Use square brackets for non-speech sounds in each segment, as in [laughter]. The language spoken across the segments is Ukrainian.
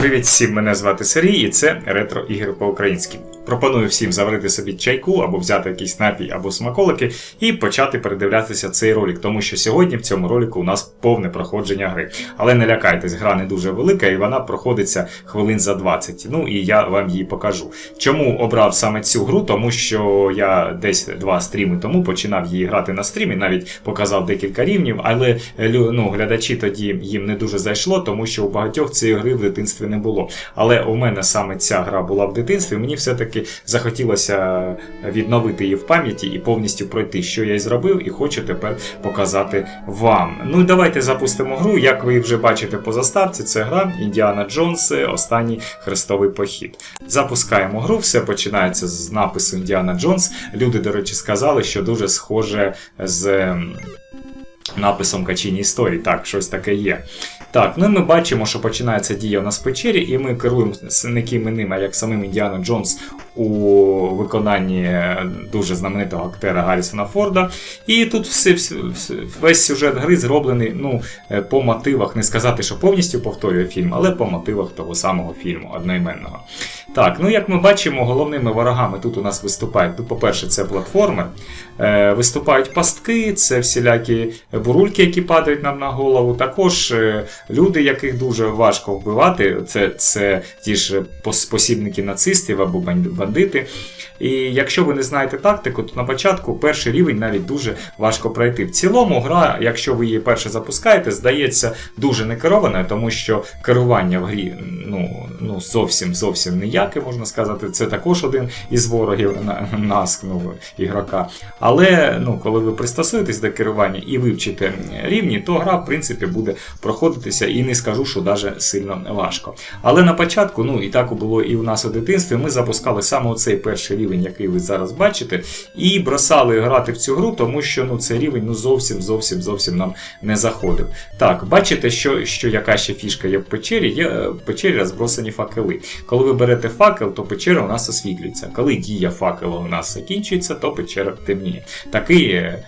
Привіт всім, мене звати Сергій, і це ретро ігри по-українськи. Пропоную всім заварити собі чайку або взяти якийсь напій або смаколики і почати передивлятися цей ролик, тому що сьогодні в цьому ролику у нас повне проходження гри. Але не лякайтесь, гра не дуже велика і вона проходиться хвилин за 20. Ну і я вам її покажу. Чому обрав саме цю гру? Тому що я десь два стріми тому починав її грати на стрімі, навіть показав декілька рівнів, але ну, глядачі тоді їм не дуже зайшло, тому що у багатьох цієї гри в дитинстві не було. Але у мене саме ця гра була в дитинстві. Мені все-таки захотілося відновити її в пам'яті і повністю пройти, що я і зробив, і хочу тепер показати вам. Ну і давайте запустимо гру. Як ви вже бачите по заставці, це гра Індіана Джонс, Останній хрестовий похід. Запускаємо гру, все починається з напису Індіана Джонс. Люди, до речі, сказали, що дуже схоже з. ем, Написом качині історії, так, щось таке є. Так, ну і ми бачимо, що починається дія у нас в печері, і ми керуємо іним, а як самим Індіана Джонс у виконанні дуже знаменитого актера Гаррісона Форда. І тут все, весь сюжет гри зроблений ну, е, по мотивах, не сказати, що повністю повторює фільм, але по мотивах того самого фільму одноіменного. Так, ну як ми бачимо, головними ворогами тут у нас виступають. Ну, по-перше, це платформи. Е, виступають пастки, це всілякі бурульки, які падають нам на голову. Також е, люди, яких дуже важко вбивати. Це, це ті ж посібники нацистів або бандити. І якщо ви не знаєте тактику, то на початку перший рівень навіть дуже важко пройти. В цілому, гра, якщо ви її перше запускаєте, здається дуже некерованою, тому що керування в грі ну, ну зовсім зовсім ніяке, можна сказати. Це також один із ворогів на, нас, ну, ігрока. Але ну, коли ви пристосуєтесь до керування і вивчите рівні, то гра, в принципі, буде проходитися і не скажу, що даже сильно важко. Але на початку, ну і так було і у нас у дитинстві, ми запускали саме цей перший рівень, який ви зараз бачите, і бросали грати в цю гру, тому що ну, цей рівень ну, зовсім зовсім зовсім нам не заходив. Так, бачите, що, що яка ще фішка є в печері? Є е, в печері розбросані факели. Коли ви берете факел, то печера у нас освітлюється. Коли дія факела у нас закінчується, то печера темніє. Такий е,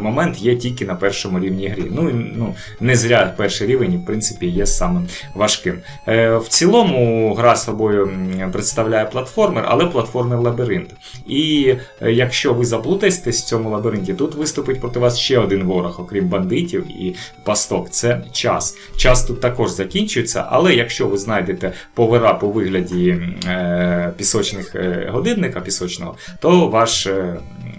момент є тільки на першому рівні грі. Ну, ну не зря перший рівень, в принципі, є самим важким. Е, в цілому гра собою представляє платформер, але платформер лабіринт. І е, якщо ви заплутаєтесь в цьому лабіринті, тут виступить проти вас ще один ворог, окрім бандитів і пасток. Це час. Час тут також закінчується, але якщо ви знайдете поверап у вигляді е, пісочних е, годинника пісочного, то ваш.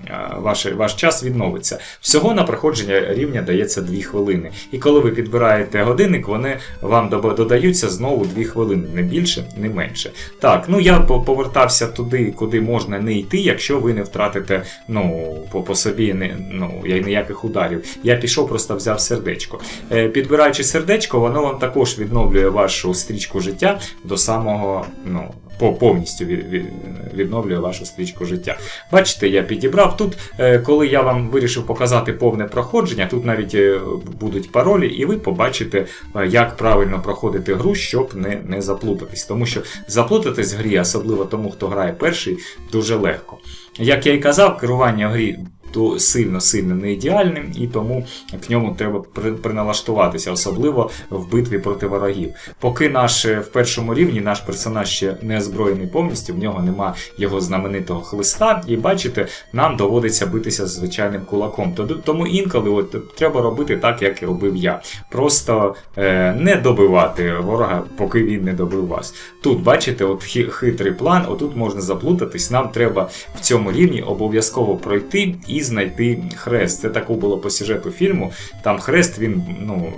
Е, ваш, ваш час відновиться. Всього на проходження рівня дається 2 хвилини. І коли ви підбираєте годинник, вони вам додаються знову 2 хвилини, не більше, не менше. Так, ну я повертався туди, куди можна не йти, якщо ви не втратите ну, по, по собі не, ну, ніяких ударів. Я пішов, просто взяв сердечко. Е, Підбираючи сердечко, воно вам також відновлює вашу стрічку життя до самого, ну, повністю від, від, відновлює вашу стрічку життя. Бачите, я підібрав тут, е, коли я вам вирішив показати повне проходження, тут навіть е, будуть паролі, і ви побачите, е, як правильно проходити гру, щоб не, не заплутатись. Тому що заплутатись в грі, особливо тому, хто грає перший, дуже легко. Як я і казав, керування в грі то сильно-сильно не ідеальним, і тому к ньому треба приналаштуватися, особливо в битві проти ворогів. Поки наш е, в першому рівні наш персонаж ще не озброєний повністю, в нього нема його знаменитого хлиста, і бачите, нам доводиться битися з звичайним кулаком. Тому інколи от, треба робити так, як і робив я. Просто е, не добивати ворога, поки він не добив вас. Тут бачите, от хитрий план, отут можна заплутатись. Нам треба в цьому рівні обов'язково пройти і знайти хрест. Це таке було по сюжету фільму. Там хрест, він, ну,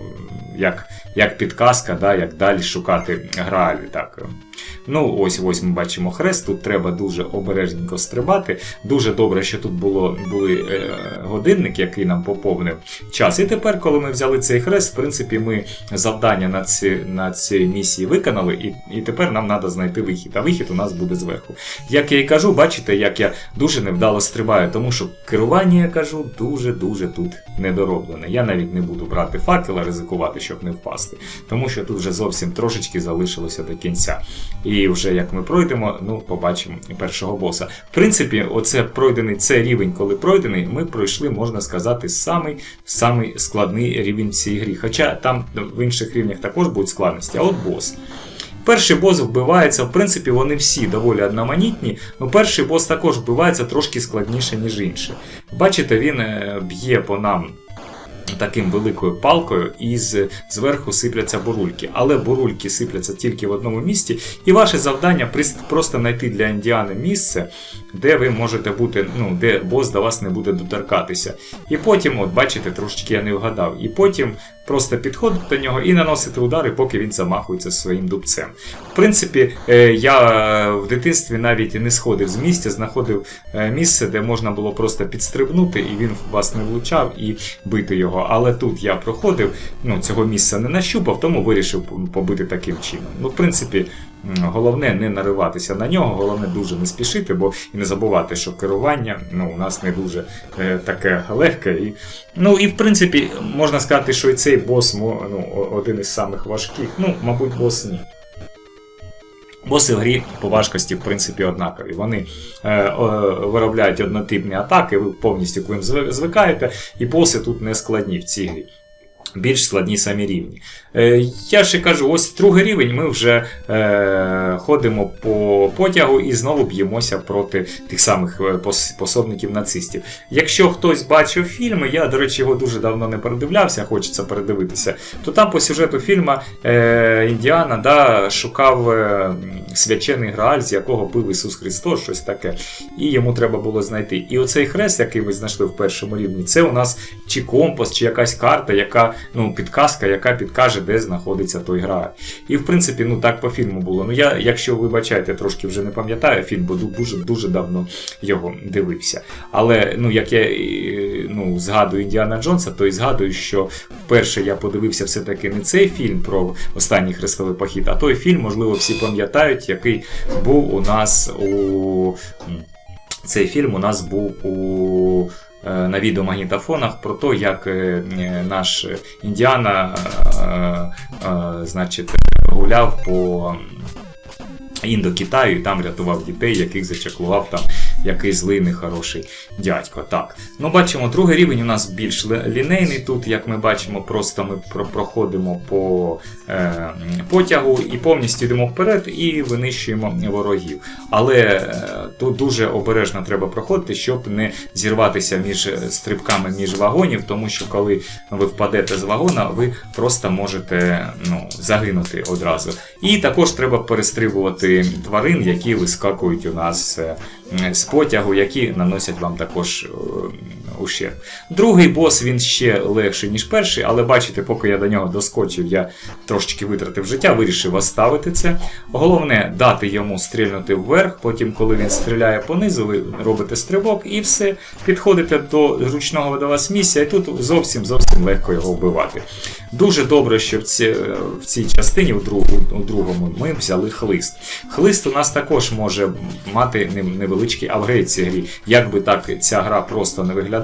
як, як підказка, да, як далі шукати граалі. Так. Ну, ось ось ми бачимо хрест. Тут треба дуже обережненько стрибати. Дуже добре, що тут було, були е, годинник, який нам поповнив час. І тепер, коли ми взяли цей хрест, в принципі, ми завдання на ці, на цій місії виконали, і, і тепер нам треба знайти вихід. А вихід у нас буде зверху. Як я і кажу, бачите, як я дуже невдало стрибаю, тому що керування, я кажу, дуже-дуже тут недороблене. Я навіть не буду брати факела, ризикувати, щоб не впасти, тому що тут вже зовсім трошечки залишилося до кінця. І вже як ми пройдемо, ну побачимо першого боса. В принципі, оце пройдений це рівень, коли пройдений, ми пройшли, можна сказати, самий самий складний рівень цієї грі. Хоча там в інших рівнях також будуть складності, а от бос. Перший бос вбивається, в принципі, вони всі доволі одноманітні, але перший бос також вбивається трошки складніше, ніж інший. Бачите, він е, б'є по нам таким великою палкою, і зверху сипляться бурульки. Але бурульки сипляться тільки в одному місці, і ваше завдання просто знайти для індіани місце, де ви можете бути, ну, де бос до вас не буде доторкатися. І потім, от бачите, трошечки я не вгадав. І потім просто підходити до нього і наносити удари, поки він замахується своїм дубцем. В принципі, е, я в дитинстві навіть не сходив з місця, знаходив е, місце, де можна було просто підстрибнути, і він вас не влучав і бити його. Але тут я проходив, ну цього місця не нащупав, тому вирішив побити таким чином. Ну, в принципі. Головне не нариватися на нього, головне дуже не спішити, бо і не забувати, що керування ну, у нас не дуже е, таке легке. І, ну і в принципі можна сказати, що і цей бос ну, один із самих важких. Ну, мабуть, бос ні. Боси в грі по важкості, в принципі, однакові. Вони е, о, виробляють однотипні атаки, ви повністю к ним звикаєте, і боси тут не складні в цій грі. Більш складні самі рівні. Е, я ще кажу, ось другий рівень ми вже е, ходимо по потягу і знову б'ємося проти тих самих е, пособників нацистів. Якщо хтось бачив фільми, я, до речі, його дуже давно не передивлявся, хочеться передивитися, то там по сюжету фільму е, Індіана да, шукав е, свячений грааль, з якого пив Ісус Христос, щось таке. І йому треба було знайти. І оцей хрест, який ми знайшли в першому рівні, це у нас чи компас, чи якась карта, яка, ну, підказка, яка підкаже, де знаходиться той грааль. І в принципі, ну так по фільму було. Ну я, якщо вибачаєте, трошки вже не пам'ятаю фільм, бо дуже дуже давно його дивився. Але ну як я ну, згадую Індіана Джонса, то і згадую, що вперше я подивився все-таки не цей фільм про останній хрестовий похід, а той фільм, можливо, всі пам'ятають, який був у нас у. Цей фільм у нас був у. Е, На відеомагнітофонах про те, як е, е, наш Індіана значить, гуляв по Індокитаю і там рятував дітей, яких зачаклував там якийсь злий нехороший дядько. Так. Ну, бачимо, другий рівень у нас більш лінейний. Тут, як ми бачимо, просто ми проходимо по е, потягу і повністю йдемо вперед і винищуємо ворогів. Але е, тут дуже обережно треба проходити, щоб не зірватися між стрибками між вагонів, тому що коли ви впадете з вагона, ви просто можете ну, загинути одразу. І також треба перестрибувати тварин, які вискакують у нас е, з потягу, які наносять вам також е, ущерб. Другий бос він ще легший, ніж перший, але бачите, поки я до нього доскочив, я трошечки витратив життя, вирішив оставити це. Головне дати йому стрільнути вверх, потім, коли він стріляє понизу, ви робите стрибок і все, підходите до зручного до вас місця, і тут зовсім зовсім легко його вбивати. Дуже добре, що в, ці, в цій частині, у, другу, у другому, ми взяли хлист. Хлист у нас також може мати невеличкий апгрейд цій грі. Як би так ця гра просто не виглядала,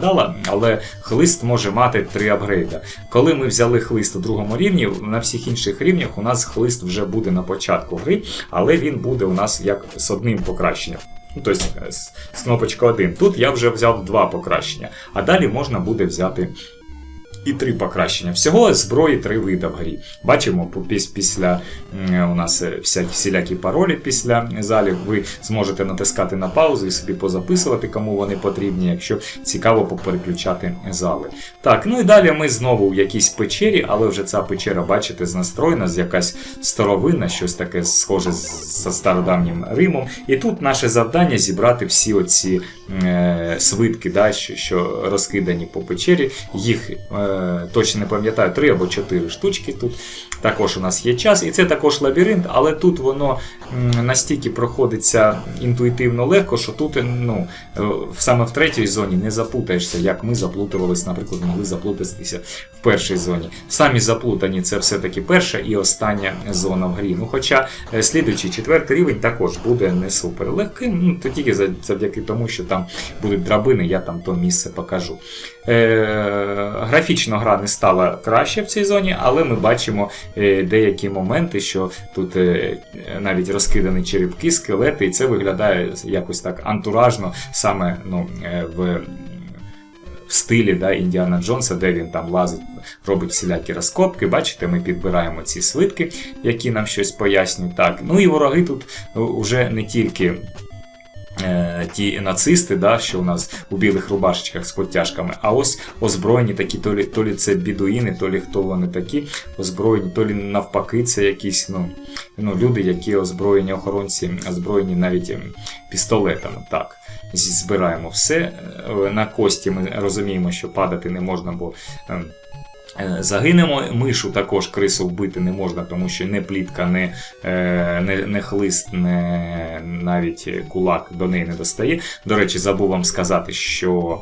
але хлист може мати три апгрейда. Коли ми взяли хлист у другому рівні, на всіх інших рівнях у нас хлист вже буде на початку гри, але він буде у нас як з одним покращенням. Тобто з, кнопочка 1. Тут я вже взяв два покращення, а далі можна буде взяти і три покращення. Всього зброї три види в грі. Бачимо, після у нас е, всякі всілякі паролі після залів. Ви зможете натискати на паузу і собі позаписувати, кому вони потрібні, якщо цікаво попереключати зали. Так, ну і далі ми знову в якійсь печері, але вже ця печера, бачите, знастроєна з якась старовинна, щось таке схоже з стародавнім Римом. І тут наше завдання зібрати всі оці е, свитки, да, що, що розкидані по печері. Їх е, точно не пам'ятаю, три або чотири штучки тут. Також у нас є час, і це також лабіринт, але тут воно настільки проходиться інтуїтивно легко, що тут ну, е, саме в третій зоні не заплутаєшся, як ми заплутувались, наприклад, могли заплутатися в першій зоні. Самі заплутані це все-таки перша і остання зона в грі. Ну, хоча е, слідуючий четвертий рівень також буде не супер легким, ну, то тільки завдяки тому, що там будуть драбини, я там то місце покажу. Е, графічно гра не стала краще в цій зоні, але ми бачимо деякі моменти, що тут е, навіть розкидані черепки, скелети, і це виглядає якось так антуражно саме ну, е, в в стилі да, Індіана Джонса, де він там лазить, робить всілякі розкопки. Бачите, ми підбираємо ці свитки, які нам щось пояснюють. Так, ну і вороги тут вже не тільки. Е, Ті нацисти, да, що у нас у білих рубашечках з подтяжками, а ось озброєні такі, то лі, то лі це бідуїни, то лі хто вони такі, озброєні, то лі навпаки, це якісь ну, ну, люди, які озброєні охоронці, озброєні навіть ем, пістолетами. Так, збираємо все. Е, На кості ми розуміємо, що падати не можна, бо. Е, Загинемо мишу також крису вбити не можна, тому що не плітка, не, е, не, не хлист, не навіть кулак до неї не достає. До речі, забув вам сказати, що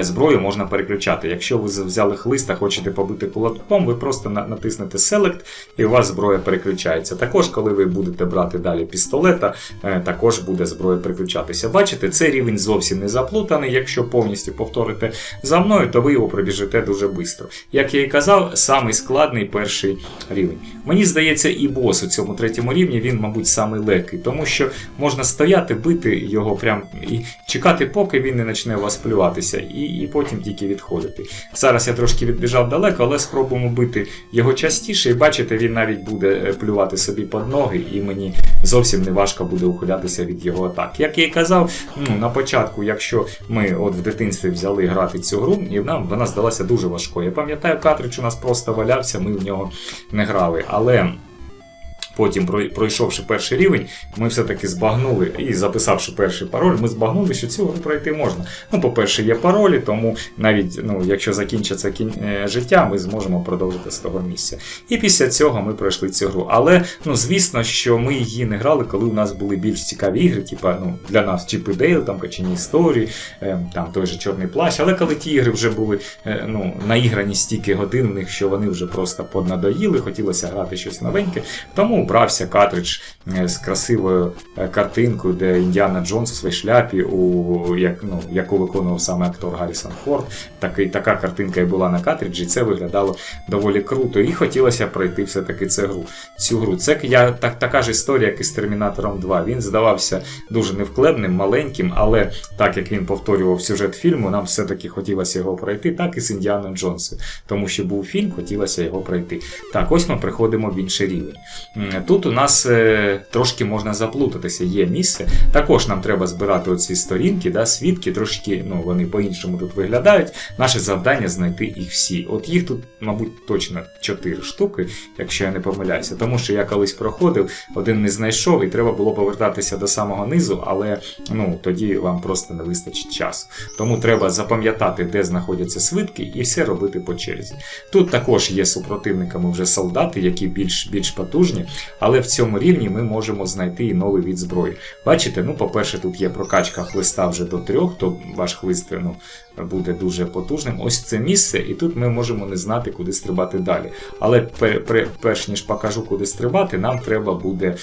зброю можна переключати. Якщо ви взяли хлист та хочете побити кулаком, ви просто натиснете Select і у вас зброя переключається. Також, коли ви будете брати далі пістолета, е, також буде зброя переключатися. Бачите, цей рівень зовсім не заплутаний. Якщо повністю повторите за мною, то ви його пробіжите дуже швидко. Як я і казав, самий складний перший рівень. Мені здається, і бос у цьому третьому рівні він, мабуть, самий легкий, тому що можна стояти, бити його прям і чекати, поки він не почне у вас плюватися, і, і потім тільки відходити. Зараз я трошки відбіжав далеко, але спробуємо бити його частіше, і бачите, він навіть буде е, плювати собі під ноги, і мені зовсім не важко буде ухилятися від його атак. Як я і казав, ну, на початку, якщо ми от в дитинстві взяли грати цю гру, і нам вона здалася дуже важкою. Я пам'ятаю, картридж у нас просто валявся, ми в нього не грали. Але потім, прой- пройшовши перший рівень, ми все-таки збагнули і записавши перший пароль, ми збагнули, що цю гру пройти можна. Ну, по-перше, є паролі, тому навіть ну, якщо закінчиться кін... е, життя, ми зможемо продовжити з того місця. І після цього ми пройшли цю гру. Але ну, звісно, що ми її не грали, коли у нас були більш цікаві ігри, типа ну, для нас Чіп і Дейл, там качені історії, е, там той же Чорний плащ. Але коли ті ігри вже були е, ну, наіграні стільки годин в них, що вони вже просто поднадоїли, хотілося грати щось новеньке. Тому брався картридж е, з красивою е, картинкою, де Індіана Джонс у своїй шляпі, у, як, ну, яку виконував саме актор Гаррісон Форд. Такий, така картинка і була на картриджі, це виглядало доволі круто. І хотілося пройти все-таки цю гру. Цю гру. Це я, так, така ж історія, як і з Термінатором 2. Він здавався дуже невклебним, маленьким, але так як він повторював сюжет фільму, нам все-таки хотілося його пройти, так і з Індіаном Джонсом. Тому що був фільм, хотілося його пройти. Так, ось ми приходимо в інший рівень. Тут у нас е, трошки можна заплутатися, є місце. Також нам треба збирати оці сторінки, да, свідки, трошки ну, вони по-іншому тут виглядають. Наше завдання знайти їх всі. От їх тут, мабуть, точно 4 штуки, якщо я не помиляюся. Тому що я колись проходив, один не знайшов, і треба було повертатися до самого низу, але ну, тоді вам просто не вистачить часу. Тому треба запам'ятати, де знаходяться свитки, і все робити по черзі. Тут також є супротивниками вже солдати, які більш, більш потужні, але в цьому рівні ми можемо знайти і новий від зброї. Бачите, ну, по-перше, тут є прокачка хлиста вже до трьох, то ваш хлист ну, буде дуже потужним. Ось це місце, і тут ми можемо не знати, куди стрибати далі. Але пер, пер, перш ніж покажу, куди стрибати, нам треба буде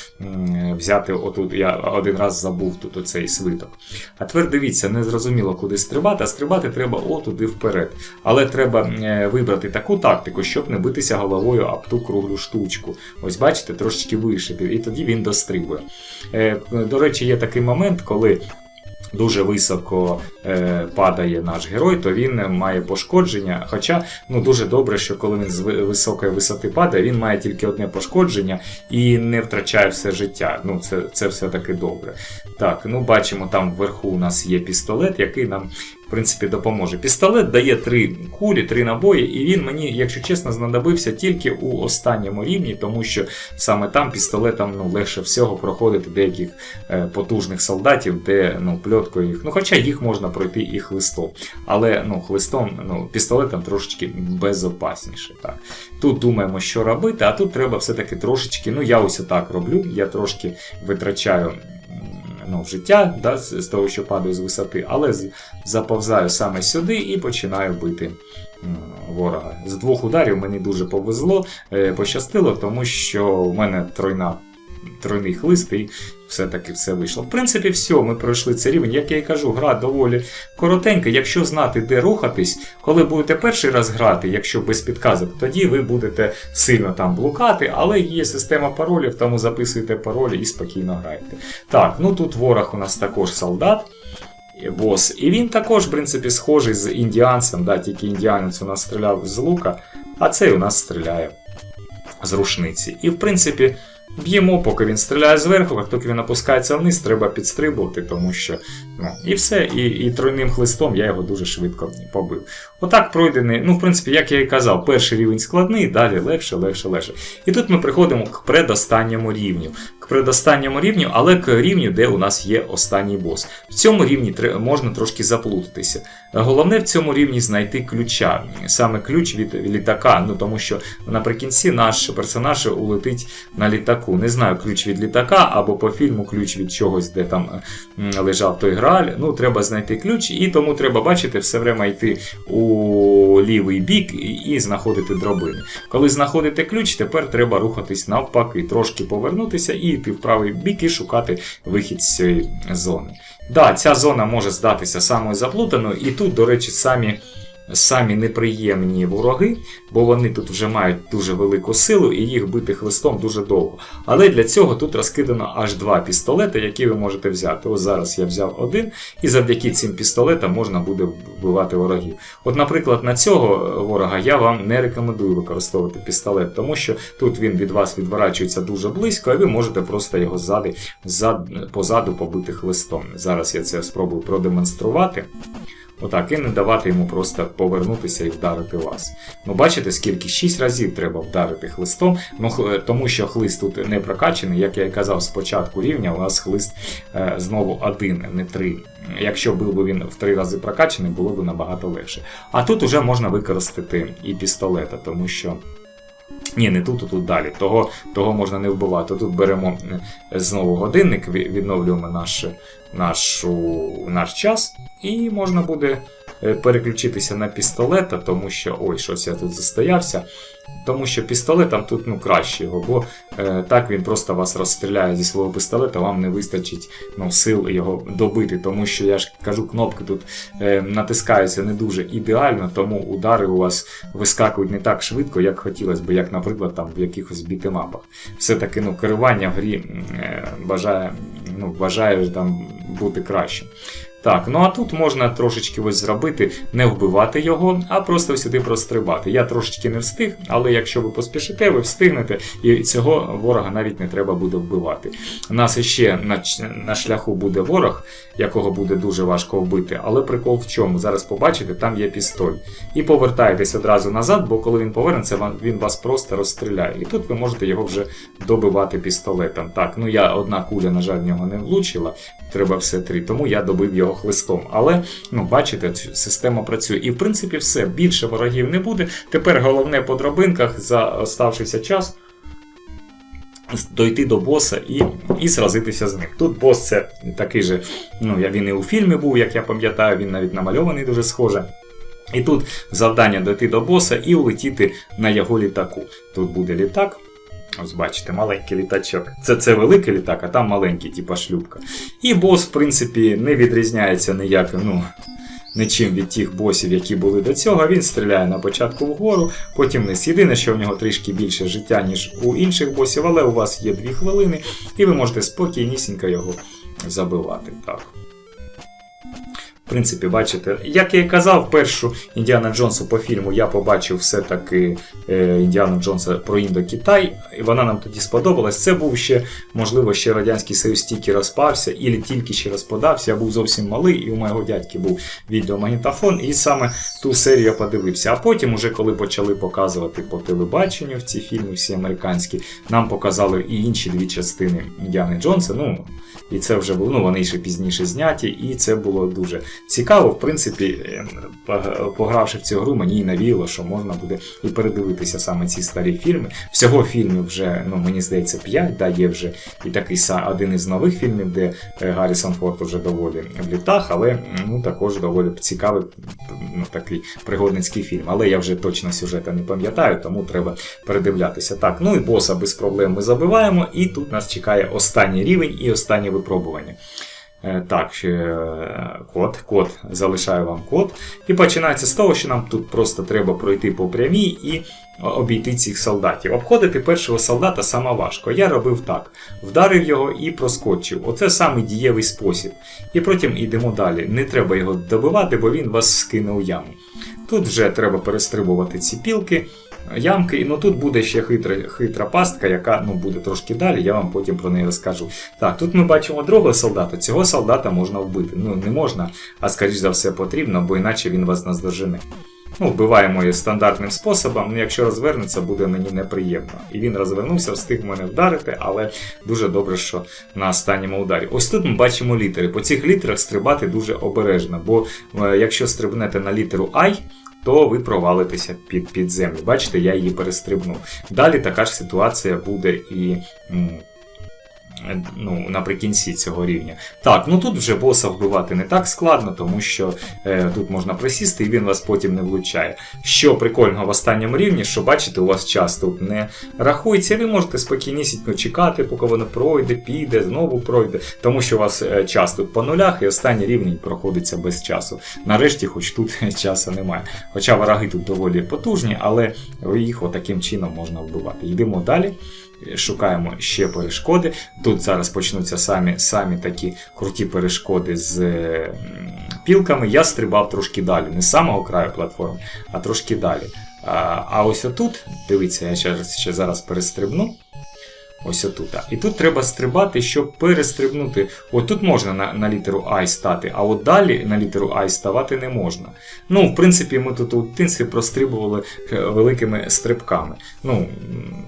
взяти отут. Я один раз забув тут оцей свиток. А тепер дивіться, не зрозуміло, куди стрибати, а стрибати треба отуди вперед. Але треба вибрати таку тактику, щоб не битися головою об ту круглу штучку. Ось бачите, трошечки вище, і тоді він дострибує. Е, До речі, є такий момент, коли. Дуже високо е, падає наш герой, то він має пошкодження. Хоча ну дуже добре, що коли він з високої висоти падає, він має тільки одне пошкодження і не втрачає все життя. Ну це, це все таки добре. Так, ну бачимо, там вверху у нас є пістолет, який нам принципі допоможе. Пістолет дає три кулі, три набої, і він мені, якщо чесно, знадобився тільки у останньому рівні, тому що саме там пістолетом ну, легше всього проходити деяких е, потужних солдатів, де ну, пльоткою їх. Ну, хоча їх можна пройти і хлистом. Але ну, хлистом, ну, пістолетом трошечки безопасніше. Так. Тут думаємо, що робити, а тут треба все-таки трошечки. Ну, я ось отак роблю, я трошки витрачаю. Ну, життя да, з того, що падаю з висоти, але заповзаю саме сюди і починаю бити ворога. З двох ударів мені дуже повезло, е, пощастило, тому що в мене тройна, тройний хлист і все-таки все вийшло. В принципі, все, ми пройшли цей рівень. Як я і кажу, гра доволі коротенька. Якщо знати, де рухатись, коли будете перший раз грати, якщо без підказок, тоді ви будете сильно там блукати, але є система паролів, тому записуєте паролі і спокійно граєте. Так, ну тут ворог у нас також солдат. бос. І він також, в принципі, схожий з індіанцем, да, тільки індіанець у нас стріляв з лука, а цей у нас стріляє з рушниці. І в принципі. Б'ємо, поки він стріляє зверху, як тільки він опускається вниз, треба підстрибувати, тому що. Ну, і все. І і тройним хлистом я його дуже швидко побив. Отак пройдений, ну, в принципі, як я і казав, перший рівень складний, далі легше, легше, легше. І тут ми приходимо к предостанньому рівню. К предостанньому рівню, але к рівню, де у нас є останній бос. В цьому рівні можна трошки заплутатися. Головне в цьому рівні знайти ключа, саме ключ від літака, ну тому що наприкінці наш персонаж улетить на літаку. Не знаю, ключ від літака або по фільму ключ від чогось, де там лежав той граль. Ну, треба знайти ключ, і тому треба бачити все время йти у лівий бік і знаходити дробини. Коли знаходите ключ, тепер треба рухатись навпаки, трошки повернутися і йти в правий бік і шукати вихід з цієї зони. Да, ця зона може здатися самою заплутаною, і тут, до речі, самі. Самі неприємні вороги, бо вони тут вже мають дуже велику силу і їх бити хлистом дуже довго. Але для цього тут розкидано аж два пістолети, які ви можете взяти. Ось зараз я взяв один, і завдяки цим пістолетам можна буде вбивати ворогів. От, наприклад, на цього ворога я вам не рекомендую використовувати пістолет, тому що тут він від вас відворачується дуже близько, а ви можете просто його ззади, зад, позаду побити хлистом. Зараз я це спробую продемонструвати. Отак, і не давати йому просто повернутися і вдарити вас. Ну, бачите, скільки 6 разів треба вдарити хлистом, ну, хл- тому що хлист тут не прокачаний, як я і казав спочатку рівня, у нас хлист е, знову один, не три. Якщо був би він в три рази прокачаний, було б набагато легше. А тут уже можна використати і пістолета, тому що. Ні, не тут, а тут далі. Того, того можна не вбивати. Тут беремо знову годинник, відновлюємо наш, нашу, наш час, і можна буде переключитися на пістолета, тому що. Ой, щось я тут застоявся. Тому що пістолетом тут ну, краще його, бо е, так він просто вас розстріляє зі свого пістолета, вам не вистачить ну, сил його добити. Тому що я ж кажу, кнопки тут е, натискаються не дуже ідеально, тому удари у вас вискакують не так швидко, як хотілося б, як, наприклад, там в якихось бітемапах. Все-таки ну, керування в грі е, бажає, ну, бажає там бути кращим. Так, ну а тут можна трошечки ось зробити, не вбивати його, а просто сюди прострибати. Я трошечки не встиг, але якщо ви поспішите, ви встигнете, і цього ворога навіть не треба буде вбивати. У нас іще на, на шляху буде ворог, якого буде дуже важко вбити, але прикол в чому? Зараз побачите, там є пістоль. І повертаєтесь одразу назад, бо коли він повернеться, він вас просто розстріляє. І тут ви можете його вже добивати пістолетом. Так, ну я одна куля, на жаль, в нього не влучила, треба все три, тому я добив його хлистом. Але, ну, бачите, система працює. І в принципі все, більше ворогів не буде. Тепер головне по дробинках за оставшийся час. Дойти до боса і, і сразитися з ним. Тут бос це такий же, ну він і у фільмі був, як я пам'ятаю, він навіть намальований дуже схоже. І тут завдання дойти до боса і улетіти на його літаку. Тут буде літак. Ось бачите, маленький літачок. Це, це великий літак, а там маленький, типа шлюпка. І бос, в принципі, не відрізняється ніяк, ну, нічим від тих босів, які були до цього. Він стріляє на початку вгору, потім вниз. Єдине, що в нього трішки більше життя, ніж у інших босів, але у вас є 2 хвилини, і ви можете спокійнісінько його забивати. Так. В принципі, бачите, як я і казав, першу Індіана Джонсу по фільму я побачив все-таки е, Індіану Джонса про Індокитай, і вона нам тоді сподобалась. Це був ще, можливо, ще Радянський Союз тільки розпався, і тільки ще розпадався. Я був зовсім малий, і у моєго дядьки був відеомагнітофон, і саме ту серію я подивився. А потім, уже коли почали показувати по телебаченню в ці фільми, всі американські, нам показали і інші дві частини Індіани Джонса. Ну, і це вже було, ну вони ще пізніше зняті, і це було дуже цікаво. В принципі, е, погравши в цю гру, мені навіяло, що можна буде і передивитися саме ці старі фільми. Всього фільмів вже, ну мені здається, 5, да, є вже і такий один із нових фільмів, де е, Гаррісон Форд вже доволі в літах, але ну, також доволі цікавий ну, такий пригодницький фільм. Але я вже точно сюжета не пам'ятаю, тому треба передивлятися. Так, ну і боса без проблем ми забиваємо, і тут нас чекає останній рівень і останнє випробування. Е, Так, е, код, код, залишаю вам код. І починається з того, що нам тут просто треба пройти по прямій і обійти цих солдатів. Обходити першого солдата саме важко. Я робив так: вдарив його і проскочив. Оце самий дієвий спосіб. І потім йдемо далі. Не треба його добивати, бо він вас скине у яму. Тут вже треба перестрибувати ці пілки. Ямки, ну тут буде ще хитра, хитра пастка, яка ну, буде трошки далі, я вам потім про неї розкажу. Так, тут ми бачимо другого солдата. Цього солдата можна вбити. Ну не можна, а скоріш за все потрібно, бо іначе він вас наздожене. Ну, вбиваємо її стандартним способом, ну якщо розвернеться, буде мені неприємно. І він розвернувся, встиг мене вдарити, але дуже добре, що на останньому ударі. Ось тут ми бачимо літери. По цих літерах стрибати дуже обережно, бо е, якщо стрибнете на літеру I, то ви провалитеся під, під землю. Бачите, я її перестрибнув. Далі така ж ситуація буде і. М, Ну, наприкінці цього рівня. Так, ну тут вже боса вбивати не так складно, тому що е, тут можна присісти і він вас потім не влучає. Що прикольного в останньому рівні, що бачите, у вас час тут не рахується, ви можете спокійнісінько чекати, поки воно пройде, піде, знову пройде, тому що у вас е, час тут по нулях, і останній рівень проходиться без часу. Нарешті, хоч тут [laughs] часу немає. Хоча вороги тут доволі потужні, але їх отаким чином можна вбивати. Йдемо далі. Шукаємо ще перешкоди. Тут зараз почнуться самі самі такі круті перешкоди з е, пілками. Я стрибав трошки далі, не з самого краю платформи, а трошки далі. А, ось отут, дивіться, я ще, ще зараз перестрибну. Ось отут. І тут треба стрибати, щоб перестрибнути. От тут можна на, на літеру I стати, а от далі на літеру I ставати не можна. Ну, в принципі, ми тут у дитинстві прострибували е, великими стрибками. Ну,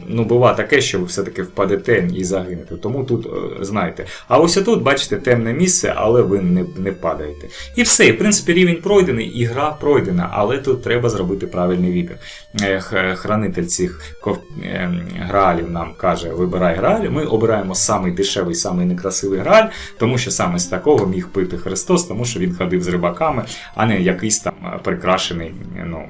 ну бува таке, що ви все-таки впадете і загинете. Тому тут е, знаєте. А ось отут, бачите, темне місце, але ви не, не впадаєте. І все, в принципі, рівень пройдений, і гра пройдена, але тут треба зробити правильний вибір. Е, Хранитель цих ков- е, граалів нам каже: вибирай грааль. Ми обираємо самий дешевий, самий некрасивий граль, тому що саме з такого міг пити Христос, тому що він ходив з рибаками, а не якийсь там е, прикрашений. ну,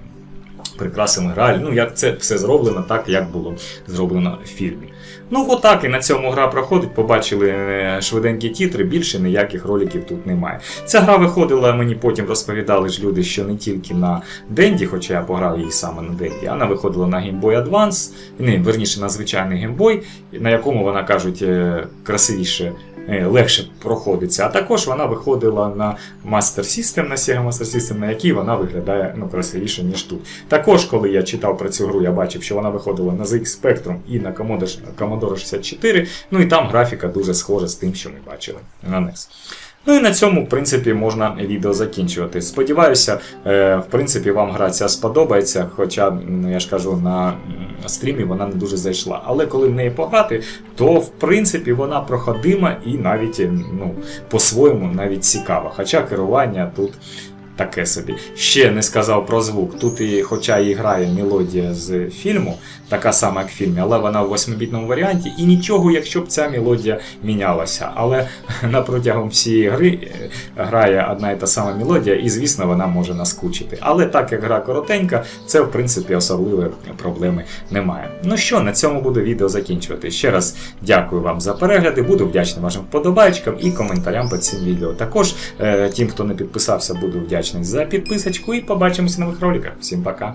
Прикрасимо грааль. Ну, як це все зроблено, так як було зроблено в фільмі. Ну, отак і на цьому гра проходить. Побачили е, швиденькі тітри, більше ніяких роликів тут немає. Ця гра виходила, мені потім розповідали ж люди, що не тільки на Денді, хоча я пограв її саме на Денді, вона виходила на Game Boy Advance, не, верніше на звичайний Boy, на якому вона кажуть е, красивіше. Е, Легше проходиться, а також вона виходила на Master System, на Sega Master System, на якій вона виглядає ну, красивіше, ніж тут. Також, коли я читав про цю гру, я бачив, що вона виходила на ZX Spectrum і на Commodore, Commodore 64, ну і там графіка дуже схожа з тим, що ми бачили на NES. Ну і на цьому, в принципі, можна відео закінчувати. Сподіваюся, е, в принципі, вам гра ця сподобається, хоча, я ж кажу, на стрімі вона не дуже зайшла. Але коли в неї пограти, то в принципі вона проходима і навіть ну, по-своєму навіть цікава. Хоча керування тут. Таке собі. Ще не сказав про звук. Тут і, хоча і грає мелодія з фільму, така сама, як в фільмі, але вона в 8-бітному варіанті, і нічого, якщо б ця мелодія мінялася. Але [laughs] на протягом всієї гри е, грає одна і та сама мелодія, і звісно, вона може наскучити. Але так як гра коротенька, це в принципі особливої проблеми немає. Ну що, на цьому буду відео закінчувати. Ще раз дякую вам за перегляди, буду вдячний вашим вподобайкам і коментарям під цим відео. Також е, тим, хто не підписався, буду вдячний за підписочку і побачимося в нових роликах. Всім пока!